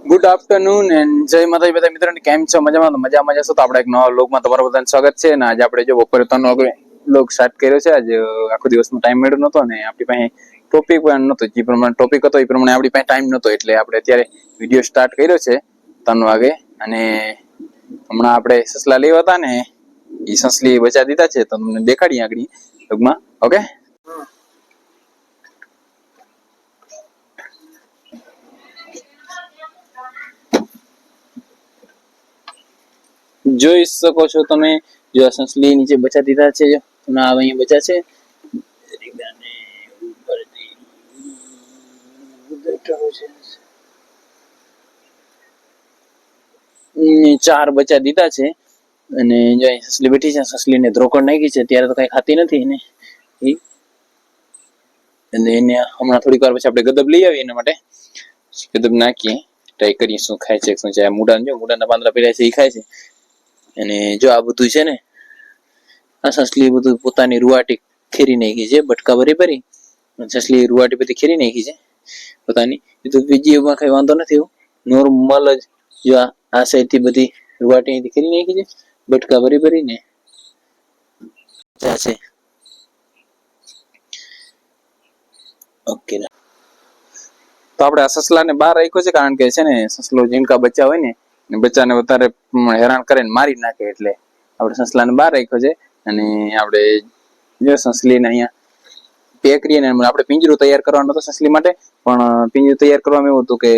Good afternoon and જય માતાજી બધા મિત્રો કેમ છો? મજામાં? મજા જશો તો આપણે એક નવા લોકમાં તમારું બધાનું સ્વાગત છે અને આજે આપણે જો બપોરે ત્રણ લોક સ્ટાર્ટ કર્યો છે. આજે આખો દિવસનો ટાઈમ મળ્યો નહોતો ને આપણી પાસે ટોપિક પણ નહોતો. જે પ્રમાણે ટોપિક હતો એ પ્રમાણે આપણી પાસે ટાઈમ નહોતો. એટલે આપણે અત્યારે વીડિયો સ્ટાર્ટ કર્યો છે ત્રણ વાગે. અને હમણાં આપણે સસલા લેવા હતા ને, એ સસલી બચા દીધા છે. તો તમને દેખાડીએ આગળ લોકમાં ઓકે જોઈ શકો છો તમે. જો આ સંસલી નીચે બચા દીધા છે. ના અહીંયા બચા છે. ને ચાર બચ્ચા દીધા છે. અને જો સસલી બેઠી છે સસલીને ધ્રોકડ નાખી છે. ત્યારે તો કઈ ખાતી નથી એને. અને એને હમણાં થોડીક વાર પછી આપણે ગદબ લઈ આવીએ એના માટે. ગદબ નાખીએ. ટ્રાય કરીએ શું ખાય છે, શું છે આ મૂળાને જો મૂળાના પાંદડા પડ્યા છે એ ખાય છે. અને જો આ બધું છે ને આ સસલી બધું પોતાની રૂવાટી ખેરી નાખી છે, બટકા ભરી ભરી સસલી રૂવાટી બધી ખેરી નાખી છે પોતાની. એ તો બીજીમાં કઈ વાંધો નથી એવું નોર્મલ જ જો આ આ થી બધી રૂવાટી અહીંથી ખેરી નાખી છે, બટકા ભરી ભરીને. જશે. ઓકે તો આપણે આ સસલાને બહાર રાખ્યો છે, કારણ કે છે ને, સસલો જીણકા બચ્ચા હોય ને ને બચ્ચાને વધારે હેરાન કરે ને મારી નાખે એટલે આપણે સસલાને બહાર રાખ્યો છે અને આપણે જો સસલીને અહીંયા પેક આપણે પિંજરું તૈયાર કરવાનું હતું સસલી માટે, પણ પિંજરું તૈયાર કરવામાં એવું હતું કે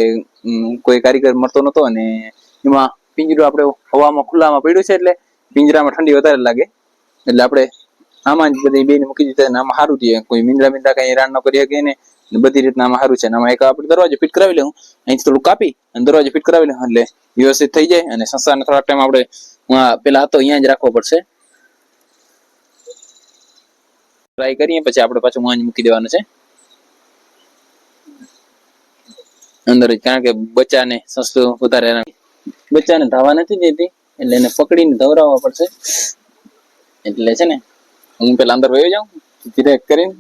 કોઈ કારીગર મળતો નતો અને એમાં પિંજરું આપણે હવામાં ખુલ્લામાં પડ્યું છે એટલે પિંજરામાં ઠંડી વધારે લાગે. એટલે આપણે આમાં જ બધી બેને મૂકી દીધા આમાં સારું થયું. કોઈ મિંદરા મિંદરા કઈ હેરાન ન કરી શકીએ ને ને બધી રીતના આમાં સારું છે. અને આમાં એક આપણે દરવાજો ફિટ કરાવી લઉં અહીંથી થોડું કાપી અને દરવાજો ફિટ કરાવી લઉં એટલે વ્યવસ્થિત થઈ જાય અને સંસારને થોડાક ટાઈમ આપણે પેલા હતો અહીંયા જ રાખવો પડશે. ટ્રાય કરીએ, પછી આપણે પાછું વાંજ મૂકી દેવાનું છે. અંદર કારણ કે બચ્ચાને સસ્તું વધારે બચ્ચાને ધાવા નથી દેતી, એટલે એને પકડીને ધવરાવવા પડશે. એટલે છે ને, હું પેલા અંદર વયો જાઉં ધીરે કરીને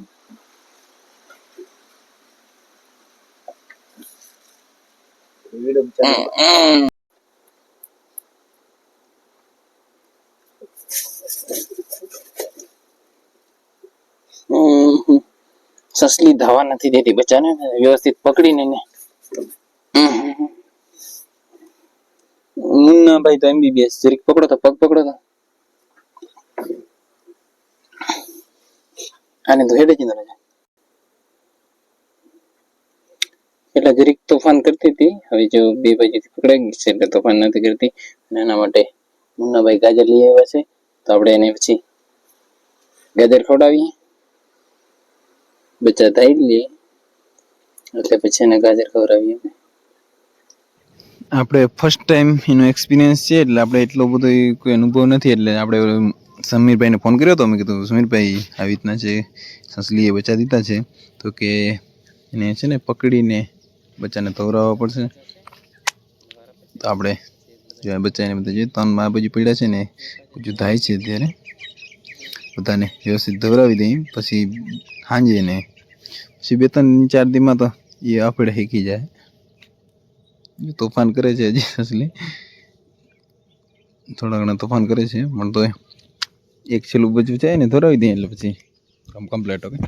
હમ. સસલી ધાવા નથી દેતી બચ્ચાને વ્યવસ્થિત પકડીને એને હમ. મુન્ના ભાઈ તો એમબીબીએસ જરીક પકડો તો પગ પકડો તો આને તો હેડે જ ન રહે એટલે જરીક તોફાન કરતી હતી. હવે જો બે બાજુથી પકડાઈ ગઈ છે એટલે તોફાન નથી કરતી. અને એના માટે મુન્નાભાઈ ગાજર લઈ આવ્યા છે. તો આપણે એને પછી ગાજર ખવડાવીએ. બચ્ચા થઈ લઈએ એટલે પછી એને ગાજર ખવડાવીએ આપણે. ફર્સ્ટ ટાઈમ એનો એક્સપિરિયન્સ છે, એટલે આપણે એટલો બધો કોઈ અનુભવ નથી. એટલે આપણે સમીરભાઈને ફોન કર્યો હતો મેં કીધું, સમીરભાઈ, આવી રીતના છે સસલીએ બચા દીધા છે. તો કે એને છે ને પકડીને બચ્ચાને ધોવરાવવા પડશે. તો આપણે જો બચ્ચાને બધા જોઈએ, ત્રણ મા બાજુ પડ્યા છે ને બીજું થાય છે અત્યારે. બધાને વ્યવસ્થિત ધોવરાવી દઈએ, પછી સાંજે ને, પછી બે ત્રણ ચાર દીમાં તો એ આપણે શીખી જાય. તોફાન કરે છે હજી અસલી. થોડા ઘણા તોફાન કરે છે, પણ તો એક છેલ્લું બચવું જાય ને ધરાવી દઈએ એટલે પછી કામ કમ્પ્લીટ ઓકે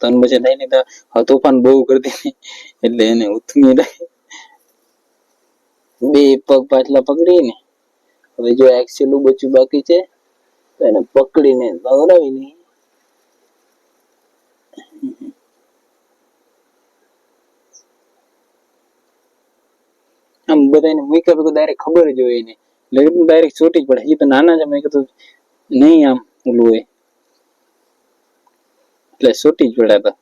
ત્રણ બચે થાય ને તો તોફાન બહુ કરતી એટલે એને ઉથમી રહી. બે પગ પાછલા પકડીને હવે જો એક્સેલું બચ્યું બાકી છે, તો એને પકડીને દોરાવીને આમ બધાને મૂક્યા ભેગું ડાયરેક્ટ ખબર જ હોય એને. લગ્ન ડાયરેક્ટ છૂટી જ પડે. હજી તો નાના છે, મેં કીધું નહીં આમ ઓલું હોય. એટલે ચોટી જોડાતા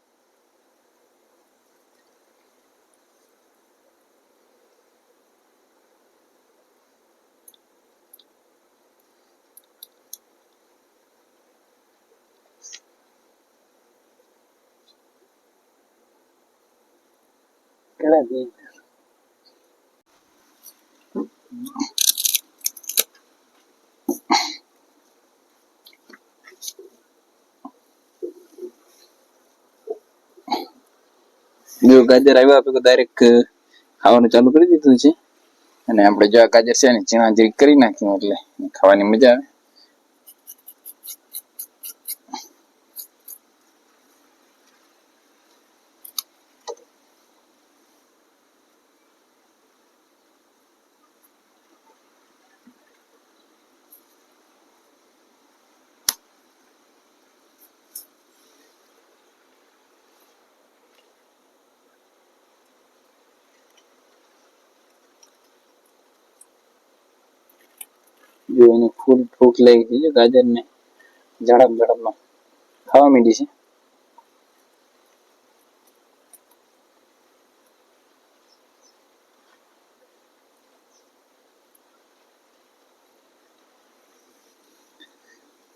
પડ્યા જો ગાજર આવ્યા તો ડાયરેક્ટ ખાવાનું ચાલુ કરી દીધું છે. અને આપણે જો આ ગાજર છે ને, ચીણા કરી નાખ્યું, એટલે ખાવાની મજા આવે. જો એને ફૂલ ભૂખ લાગી છે જો ગાજર ને ઝડપ ઝડપમાં ખાવા માંડી છે.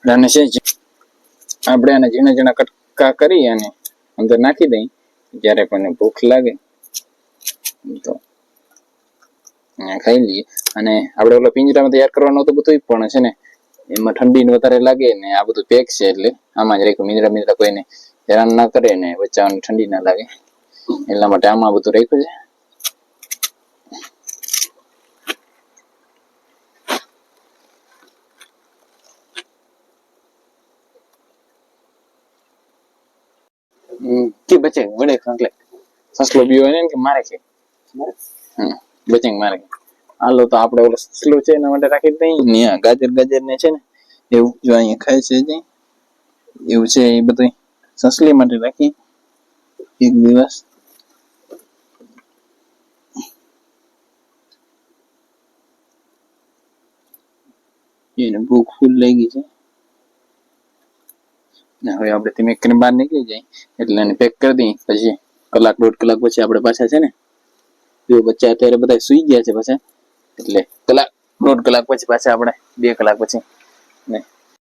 અને છે આપણે આને ઝીણા ઝીણા કટકા કરી અને અંદર નાખી દઈ. જ્યારે પણ ભૂખ લાગે, તો ખાઈ લઈએ. અને આપણે ઓલો પિંજરામાં તૈયાર કરવાનું હતું બધું પણ છે ને એમાં ઠંડી વધારે લાગે ને આ બધું પેક છે એટલે આમાં જ રાખ્યું. મીંદરા મીંદરા કોઈને હેરાન ના કરે ને બચ્ચાઓને ઠંડી ના લાગે. એટલા માટે આમાં બધું રાખ્યું છે. કે બચે વડે સંકલે સસલો બીયો એને કે મારે છે હમ. બચે મારે. હાલો તો આપણે ઓલો સસલો છે એના માટે રાખી દઈએ. ને ગાજર ગાજર ને છે ને, એવું જો અહીંયા ખાય છે જે એવું છે એ બધું સસલી માટે રાખી એક દિવસ. એને ભૂખ ફૂલ લાગી છે. હવે આપણે ધીમે કરીને બહાર નીકળી જાય. એટલે એને પેક કરી દઈએ. પછી કલાક દોઢ કલાક પછી આપણે પાછા છે ને જો બચ્ચા અત્યારે બધા સુઈ ગયા છે પાછા. એટલે કલાક, દોઢ કલાક પછી પાછા આપણે બે કલાક પછી. ને